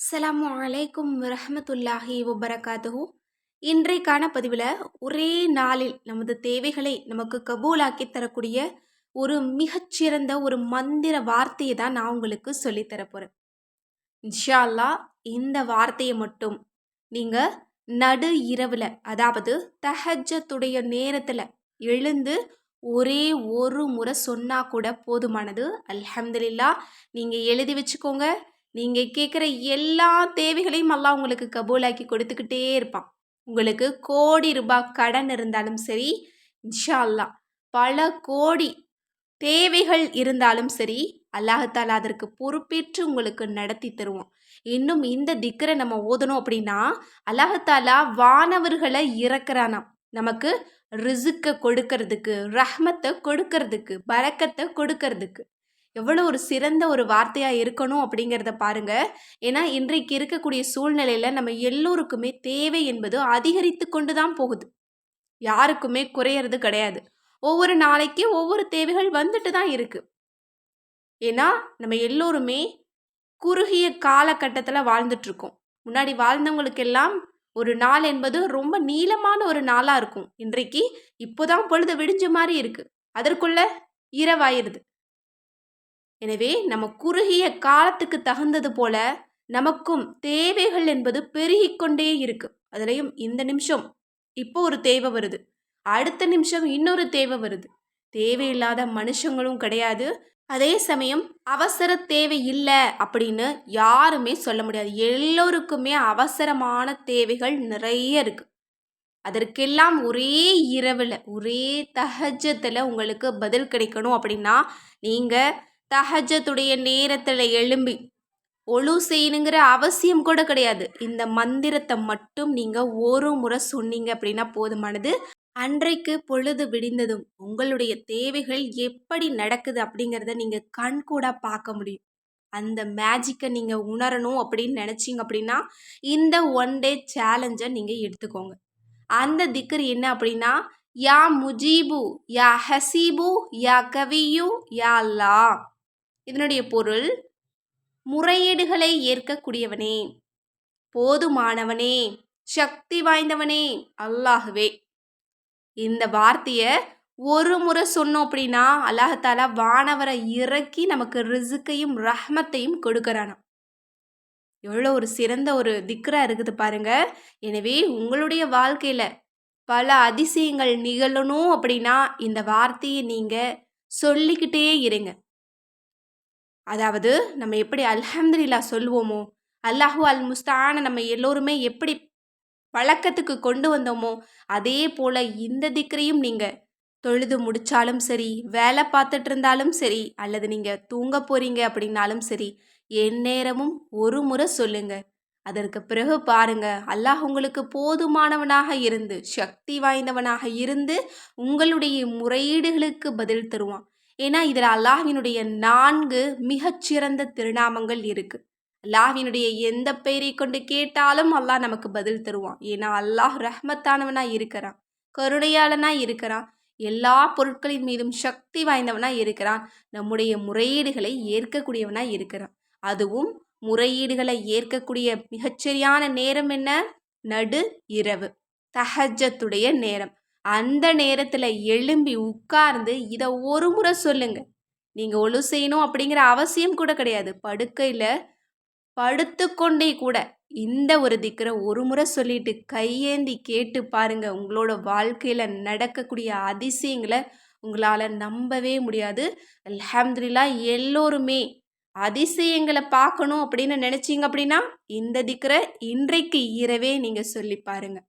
அஸ்லாம் அலைக்கும் ரஹமத்துல்லாஹி வபரகாத்துஹு. இன்றைக்கான பதிவில் ஒரே நாளில் நமது தேவைகளை நமக்கு கபூலாக்கி தரக்கூடிய ஒரு மிகச்சிறந்த ஒரு மந்திர வார்த்தையை தான் நான் உங்களுக்கு சொல்லித்தரப்போகிறேன் இன்ஷா அல்லாஹ் இந்த வார்த்தையை மட்டும் நீங்கள் நடு இரவில் அதாவது தஹஜத்துடைய நேரத்தில் எழுந்து ஒரே ஒரு முறை சொன்னால் கூட போதுமானது. அல்ஹம்துலில்லா நீங்கள் எழுதி வச்சுக்கோங்க. நீங்கள் கேட்குற எல்லா தேவைகளையும் எல்லாம் உங்களுக்கு கபூலாக்கி கொடுத்துக்கிட்டே இருப்பான். உங்களுக்கு கோடி ரூபாய் கடன் இருந்தாலும் சரி இன்ஷா அல்லாஹ் பல கோடி தேவைகள் இருந்தாலும் சரி அல்லாஹாலா அதற்கு பொறுப்பேற்று உங்களுக்கு நடத்தி தருவோம் இன்னும் இந்த திக்கரை நம்ம ஓதணும் அப்படின்னா அல்லாஹாலா வானவர்களை இறக்குறானாம். நமக்கு ரிசுக்கை கொடுக்கறதுக்கு ரஹ்மத்தை கொடுக்கறதுக்கு பறக்கத்தை கொடுக்கறதுக்கு. எவ்வளோ ஒரு சிறந்த ஒரு வார்த்தையாக இருக்கணும் அப்படிங்கிறத பாருங்க. ஏன்னா இன்றைக்கு இருக்கக்கூடிய சூழ்நிலையில் நம்ம எல்லோருக்குமே தேவை என்பது அதிகரித்து கொண்டு தான் போகுது. யாருக்குமே குறையிறது கிடையாது. ஒவ்வொரு நாளைக்கு ஒவ்வொரு தேவைகள் வந்துட்டு தான் இருக்கு. ஏன்னா நம்ம எல்லோருமே குறுகிய காலகட்டத்தில் வாழ்ந்துட்டுருக்கோம் முன்னாடி வாழ்ந்தவங்களுக்கெல்லாம் ஒரு நாள் என்பது ரொம்ப நீளமான ஒரு நாளாக இருக்கும். இன்றைக்கு இப்போதான் பொழுது விடிஞ்ச மாதிரி இருக்குது அதற்குள்ள இரவாயிருது. எனவே நம்ம குறுகிய காலத்துக்கு தகுந்தது போல நமக்கும் தேவைகள் என்பது பெருகிக்கொண்டே இருக்கு. அதுலேயும் இந்த நிமிஷம் இப்போ ஒரு தேவை வருது. அடுத்த நிமிஷம் இன்னொரு தேவை வருது. தேவையில்லாத மனுஷங்களும் கிடையாது. அதே சமயம் அவசர தேவை இல்லை அப்படின்னு யாருமே சொல்ல முடியாது. எல்லோருக்குமே அவசரமான தேவைகள் நிறைய இருக்கு. அதற்கெல்லாம் ஒரே இரவில் ஒரே தகஜத்தில் உங்களுக்கு பதில் கிடைக்கணும் அப்படின்னா நீங்கள் தஹஜத்துடைய நேரத்தில் எழும்பி ஒழு செய்யணுங்கிற அவசியம் கூட கிடையாது. இந்த மந்திரத்தை மட்டும் நீங்கள் ஒரு முறை சொன்னீங்க அப்படின்னா போதுமானது. அன்றைக்கு பொழுது விடிந்ததும் உங்களுடைய தேவைகள் எப்படி நடக்குது அப்படிங்கிறத நீங்கள் கண் கூட பார்க்க முடியும். அந்த மேஜிக்கை நீங்கள் உணரணும் அப்படின்னு நினச்சிங்க அப்படின்னா இந்த ஒன் டே சேலஞ்சை நீங்கள் எடுத்துக்கோங்க. அந்த திக்கர் என்ன அப்படின்னா யா முஜீபு யா ஹசீபு யா கவியு யா லா. இதனுடைய பொருள் முறையீடுகளை ஏற்கக்கூடியவனே போதுமானவனே சக்தி வாய்ந்தவனே அல்லாஹுவே. இந்த வார்த்தையை ஒரு முறை சொன்னோம் அப்படின்னா அல்லாஹாலா வானவரை இறக்கி நமக்கு ரிசுக்கையும் ரஹ்மத்தையும் கொடுக்கறானா. எவ்வளோ ஒரு சிறந்த ஒரு திக்ரா இருக்குது பாருங்க. எனவே உங்களுடைய வாழ்க்கையில் பல அதிசயங்கள் நிகழணும் அப்படின்னா இந்த வார்த்தையை நீங்கள் சொல்லிக்கிட்டே இருங்க. அதாவது நம்ம எப்படி அல்ஹம்துலில்லா சொல்லுவோமோ அல்லாஹூ அல் முஸ்தான நம்ம எல்லோருமே எப்படி பழக்கத்துக்கு கொண்டு வந்தோமோ அதே போல் இந்த திக்கரையும் நீங்கள் தொழுது முடித்தாலும் சரி வேலை பார்த்துட்டு இருந்தாலும் சரி அல்லது நீங்கள் தூங்க போகிறீங்க அப்படின்னாலும் சரி எந்நேரமும் ஒரு முறை சொல்லுங்க. அதற்கு பிறகு பாருங்க அல்லாஹ் உங்களுக்கு போதுமானவனாக இருந்து சக்தி வாய்ந்தவனாக இருந்து உங்களுடைய முறையீடுகளுக்கு பதில் தருவான். ஏன்னா இதில் அல்லாஹினுடைய நான்கு மிகச்சிறந்த திருநாமங்கள் இருக்குது அல்லாஹினுடைய எந்த பெயரை கொண்டு கேட்டாலும் அல்லாஹ் நமக்கு பதில் தருவான். ஏன்னா அல்லாஹ் ரஹ்மத்தானவனா இருக்கிறான். கருணையாளனா இருக்கிறான். எல்லா பொருட்களின் மீதும் சக்தி வாய்ந்தவனா இருக்கிறான். நம்முடைய முறையீடுகளை ஏற்கக்கூடியவனா இருக்கிறான். அதுவும் முறையீடுகளை ஏற்கக்கூடிய மிகச்சரியான நேரம் என்ன? நடு இரவு. தஹஜத்துடைய நேரம். அந்த நேரத்தில் எழும்பி உட்கார்ந்து இதை ஒரு முறை சொல்லுங்க. நீங்கள் ஒழு செய்யணும் அப்படிங்கிற அவசியம் கூட கிடையாது. படுக்கையில் படுத்துக்கொண்டே கூட இந்த ஒரு திக்கரை ஒரு முறை சொல்லிட்டு கையேந்தி கேட்டு பாருங்க. உங்களோட வாழ்க்கையில் நடக்கக்கூடிய அதிசயங்களை உங்களால் நம்பவே முடியாது. அல்ஹம்துலில்லா எல்லோருமே அதிசயங்களை பார்க்கணும் அப்படின்னு நினச்சிங்க அப்படின்னா இந்த திக்கரை இன்றைக்கு இரவே நீங்கள் சொல்லி பாருங்கள்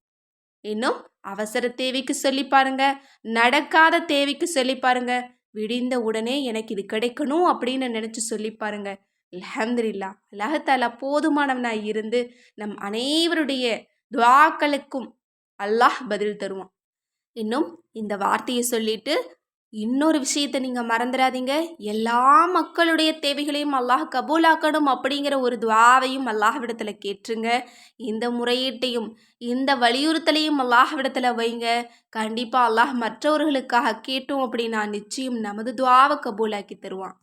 இன்னும் அவசர தேவைக்கு சொல்லி பாருங்க. நடக்காத தேவைக்கு சொல்லி பாருங்க. விடிந்த உடனே எனக்கு இது கிடைக்கணும் அப்படின்னு நினச்சி சொல்லி பாருங்க. அலமதுல்லா அல்லாஹாலா போதுமானவனாய் இருந்து நம் அனைவருடைய துவாக்களுக்கும் அல்லாஹ் பதில் தருவான். இன்னும் இந்த வார்த்தையை சொல்லிட்டு இன்னொரு விஷயத்தை நீங்கள் மறந்துடாதீங்க எல்லா மக்களுடைய தேவைகளையும் அல்லாஹ் கபூலாக்கணும் அப்படிங்கிற ஒரு துவாவையும் அல்லாஹ்விடத்தில் கேட்டுருங்க. இந்த முறையீட்டையும் இந்த வலியுறுத்தலையும் அல்லாஹ்விடத்தில் வைங்க. கண்டிப்பாக அல்லாஹ் மற்றவர்களுக்காக கேட்டோம் அப்படின்னா நிச்சயம் நமது துவாவை கபூலாக்கி தருவான்.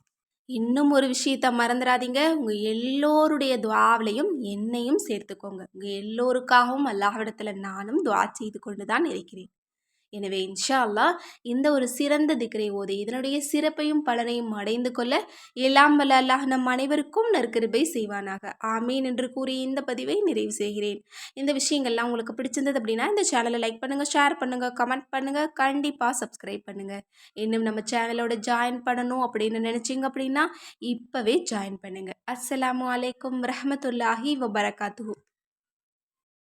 இன்னும் ஒரு விஷயத்தை மறந்துடாதீங்க உங்கள் எல்லோருடைய துவாவிலையும் என்னையும் சேர்த்துக்கோங்க. உங்கள் எல்லோருக்காகவும் அல்லாஹ்விடத்தில் நானும் துவா செய்து கொண்டு தான் இருக்கிறேன். எனவே இன்ஷா அல்லாஹ் இந்த ஒரு சிறந்த திக்ரை ஓதி இதனுடைய சிறப்பையும் பலனையும் அடைந்து கொள்ள எல்லாம் வல்ல அல்லாஹ் நம் அனைவருக்கும் நற்கிருபை செய்வானாக. ஆமீன் என்று கூறி இந்த பதிவை நிறைவு செய்கிறேன். இந்த விஷயங்கள்லாம் உங்களுக்கு பிடிச்சிருந்தது அப்படின்னா இந்த சேனலை லைக் பண்ணுங்கள் ஷேர் பண்ணுங்கள் கமெண்ட் பண்ணுங்கள் கண்டிப்பாக சப்ஸ்கிரைப் பண்ணுங்கள் இன்னும் நம்ம சேனலோட ஜாயின் பண்ணணும் அப்படின்னு நினச்சிங்க அப்படின்னா இப்போவே ஜாயின் பண்ணுங்கள் அஸ்ஸலாமு அலைக்கும் ரஹமத்துல்லாஹி வபரகாத்து